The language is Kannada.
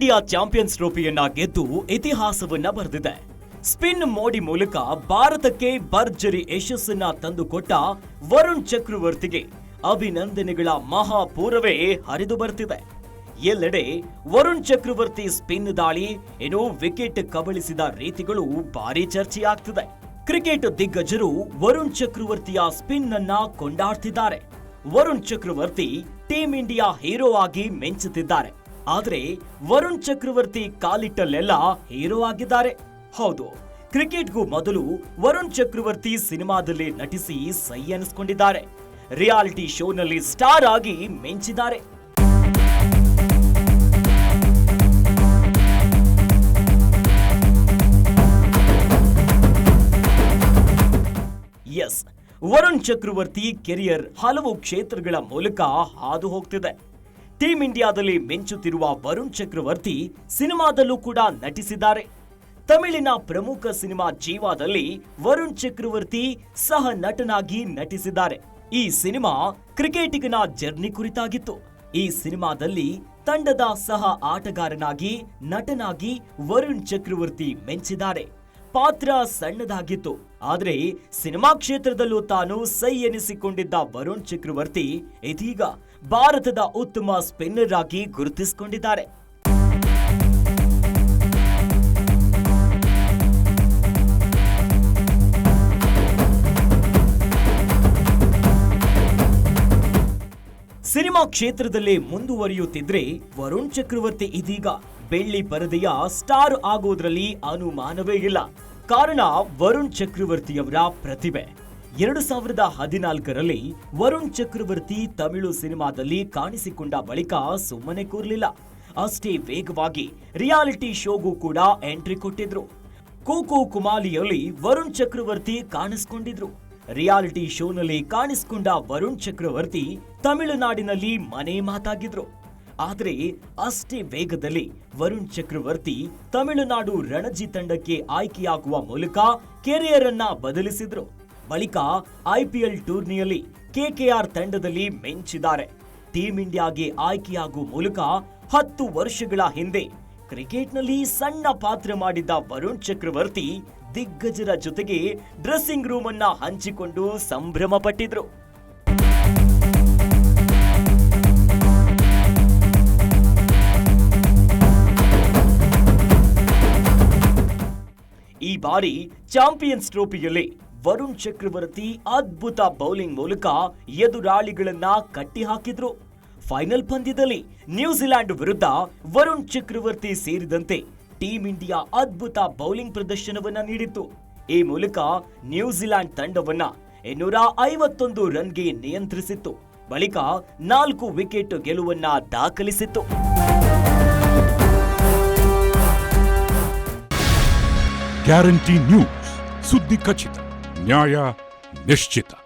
ಇಂಡಿಯಾ ಚಾಂಪಿಯನ್ಸ್ ಟ್ರೋಫಿಯನ್ನ ಗೆದ್ದು ಇತಿಹಾಸವನ್ನ ಬರೆದಿದೆ. ಸ್ಪಿನ್ ಮೋಡಿ ಮೂಲಕ ಭಾರತಕ್ಕೆ ಭರ್ಜರಿ ಯಶಸ್ಸನ್ನ ತಂದುಕೊಟ್ಟ ವರುಣ್ ಚಕ್ರವರ್ತಿಗೆ ಅಭಿನಂದನೆಗಳ ಮಹಾಪೂರವೇ ಹರಿದು ಬರ್ತಿದೆ. ಎಲ್ಲೆಡೆ ವರುಣ್ ಚಕ್ರವರ್ತಿ ಸ್ಪಿನ್ ದಾಳಿ, ಏನೋ ವಿಕೆಟ್ ಕಬಳಿಸಿದ ರೀತಿಗಳು ಭಾರಿ ಚರ್ಚೆಯಾಗ್ತಿದೆ. ಕ್ರಿಕೆಟ್ ದಿಗ್ಗಜರು ವರುಣ್ ಚಕ್ರವರ್ತಿಯ ಸ್ಪಿನ್ ಅನ್ನ ಕೊಂಡಾಡ್ತಿದ್ದಾರೆ. Varun Chakravarthy team India hero ಆಗಿ ಮೆಂಚುತ್ತಿದ್ದಾರೆ. ಆದ್ರೆ ವರುಣ್ ಚಕ್ರವರ್ತಿ ಕಾಲಿಟ್ಟಲ್ಲೆಲ್ಲ ಹೀರೋ ಆಗಿದ್ದಾರೆ. ಹೌದು, ಕ್ರಿಕೆಟ್ಗೂ ಮೊದಲು ವರುಣ್ ಚಕ್ರವರ್ತಿ ಸಿನಿಮಾದಲ್ಲಿ ನಟಿಸಿ ಸೈ ಅನಿಸ್ಕೊಂಡಿದ್ದಾರೆ. ರಿಯಾಲಿಟಿ ಶೋನಲ್ಲಿ ಸ್ಟಾರ್ ಆಗಿ ಮೆಂಚಿದ್ದಾರೆ. ಎಸ್, ವರುಣ್ ಚಕ್ರವರ್ತಿ ಕೆರಿಯರ್ ಹಲವು ಕ್ಷೇತ್ರಗಳ ಮೂಲಕ ಹಾದು ಹೋಗ್ತಿದೆ. ಟೀಂ ಇಂಡಿಯಾದಲ್ಲಿ ಮಿಂಚುತ್ತಿರುವ ವರುಣ್ ಚಕ್ರವರ್ತಿ ಸಿನಿಮಾದಲ್ಲೂ ಕೂಡ ನಟಿಸಿದ್ದಾರೆ. ತಮಿಳಿನ ಪ್ರಮುಖ ಸಿನಿಮಾ ಜೀವಾದಲ್ಲಿ ವರುಣ್ ಚಕ್ರವರ್ತಿ ಸಹ ನಟನಾಗಿ ನಟಿಸಿದ್ದಾರೆ. ಈ ಸಿನಿಮಾ ಕ್ರಿಕೆಟಿಗನ ಜರ್ನಿ ಕುರಿತಾಗಿತ್ತು. ಈ ಸಿನಿಮಾದಲ್ಲಿ ತಂಡದ ಸಹ ಆಟಗಾರನಾಗಿ ನಟನಾಗಿ ವರುಣ್ ಚಕ್ರವರ್ತಿ ಮೆಂಚಿದ್ದಾರೆ. ಪಾತ್ರ ಸಣ್ಣದಾಗಿತ್ತು. ಆದರೆ ಸಿನಿಮಾ ಕ್ಷೇತ್ರದಲ್ಲೂ ತಾನು ಸೈ ಎನಿಸಿಕೊಂಡಿದ್ದ ವರುಣ್ ಚಕ್ರವರ್ತಿ ಇದೀಗ ಭಾರತದ ಉತ್ತಮ ಸ್ಪಿನ್ನರ್ ಆಗಿ ಗುರುತಿಸಿಕೊಂಡಿದ್ದಾರೆ. ಸಿನಿಮಾ ಕ್ಷೇತ್ರದಲ್ಲಿ ಮುಂದುವರಿಯುತ್ತಿದ್ರೆ ವರುಣ್ ಚಕ್ರವರ್ತಿ ಇದೀಗ ಬೆಳ್ಳಿ ಪರದೆಯ ಸ್ಟಾರ್ ಆಗೋದ್ರಲ್ಲಿ ಅನುಮಾನವೇ ಇಲ್ಲ. ಕಾರಣ ವರುಣ್ ಚಕ್ರವರ್ತಿಯವರ ಪ್ರತಿಭೆ. ಎರಡು ಸಾವಿರದ ಹದಿನಾಲ್ಕರಲ್ಲಿ ವರುಣ್ ಚಕ್ರವರ್ತಿ ತಮಿಳು ಸಿನಿಮಾದಲ್ಲಿ ಕಾಣಿಸಿಕೊಂಡ ಬಳಿಕ ಸುಮ್ಮನೆ ಕೂರ್ಲಿಲ್ಲ. ಅಷ್ಟೇ ವೇಗವಾಗಿ ರಿಯಾಲಿಟಿ ಶೋಗೂ ಕೂಡ ಎಂಟ್ರಿ ಕೊಟ್ಟಿದ್ರು. ಕೋಕೋ ಕುಮಾಲಿಯಲ್ಲಿ ವರುಣ್ ಚಕ್ರವರ್ತಿ ಕಾಣಿಸ್ಕೊಂಡಿದ್ರು. ರಿಯಾಲಿಟಿ ಶೋನಲ್ಲಿ ಕಾಣಿಸಿಕೊಂಡ ವರುಣ್ ಚಕ್ರವರ್ತಿ ತಮಿಳುನಾಡಿನಲ್ಲಿ ಮನೆ ಮಾತಾಗಿದ್ರು. ಆದರೆ ಅಷ್ಟೇ ವೇಗದಲ್ಲಿ ವರುಣ್ ಚಕ್ರವರ್ತಿ ತಮಿಳುನಾಡು ರಣಜಿ ತಂಡಕ್ಕೆ ಆಯ್ಕೆಯಾಗುವ ಮೂಲಕ ಕೆರಿಯರ್ ಅನ್ನ ಬದಲಿಸಿದ್ರು. ಬಳಿಕ ಐಪಿಎಲ್ ಟೂರ್ನಿಯಲ್ಲಿ ಕೆಕೆಆರ್ ತಂಡದಲ್ಲಿ ಮೆಂಚಿದ್ದಾರೆ. ಟೀಂ ಇಂಡಿಯಾಗೆ ಆಯ್ಕೆಯಾಗುವ ಮೂಲಕ ಹತ್ತು ವರ್ಷಗಳ ಹಿಂದೆ ಕ್ರಿಕೆಟ್ನಲ್ಲಿ ಸಣ್ಣ ಪಾತ್ರ ಮಾಡಿದ್ದ ವರುಣ್ ಚಕ್ರವರ್ತಿ ದಿಗ್ಗಜರ ಜೊತೆಗೆ ಡ್ರೆಸ್ಸಿಂಗ್ ರೂಮ್ ಅನ್ನ ಹಂಚಿಕೊಂಡು ಸಂಭ್ರಮ ಪಟ್ಟಿದ್ರು ಈ ಬಾರಿ ಚಾಂಪಿಯನ್ಸ್ ಟ್ರೋಫಿಯಲ್ಲಿ ವರುಣ್ ಚಕ್ರವರ್ತಿ ಅದ್ಭುತ ಬೌಲಿಂಗ್ ಮೂಲಕ ಎದುರಾಳಿಗಳನ್ನ ಕಟ್ಟಿಹಾಕಿದ್ರು. ಫೈನಲ್ ಪಂದ್ಯದಲ್ಲಿ ನ್ಯೂಜಿಲೆಂಡ್ ವಿರುದ್ಧ ವರುಣ್ ಚಕ್ರವರ್ತಿ ಸೇರಿದಂತೆ ಟೀಂ ಇಂಡಿಯಾ ಅದ್ಭುತ ಬೌಲಿಂಗ್ ಪ್ರದರ್ಶನವನ್ನ ನೀಡಿತ್ತು. ಈ ಮೂಲಕ ನ್ಯೂಜಿಲೆಂಡ್ ತಂಡವನ್ನ ಇನ್ನೂರ ಐವತ್ತೊಂದು ರನ್ಗೆ ನಿಯಂತ್ರಿಸಿತ್ತು. ಬಳಿಕ ನಾಲ್ಕು ವಿಕೆಟ್ ಗೆಲುವನ್ನ ದಾಖಲಿಸಿತ್ತು. ಗ್ಯಾರಂಟಿ ನ್ಯೂಸ್ ಸುದ್ದಿ ಖಚಿತ. Сняя нещита.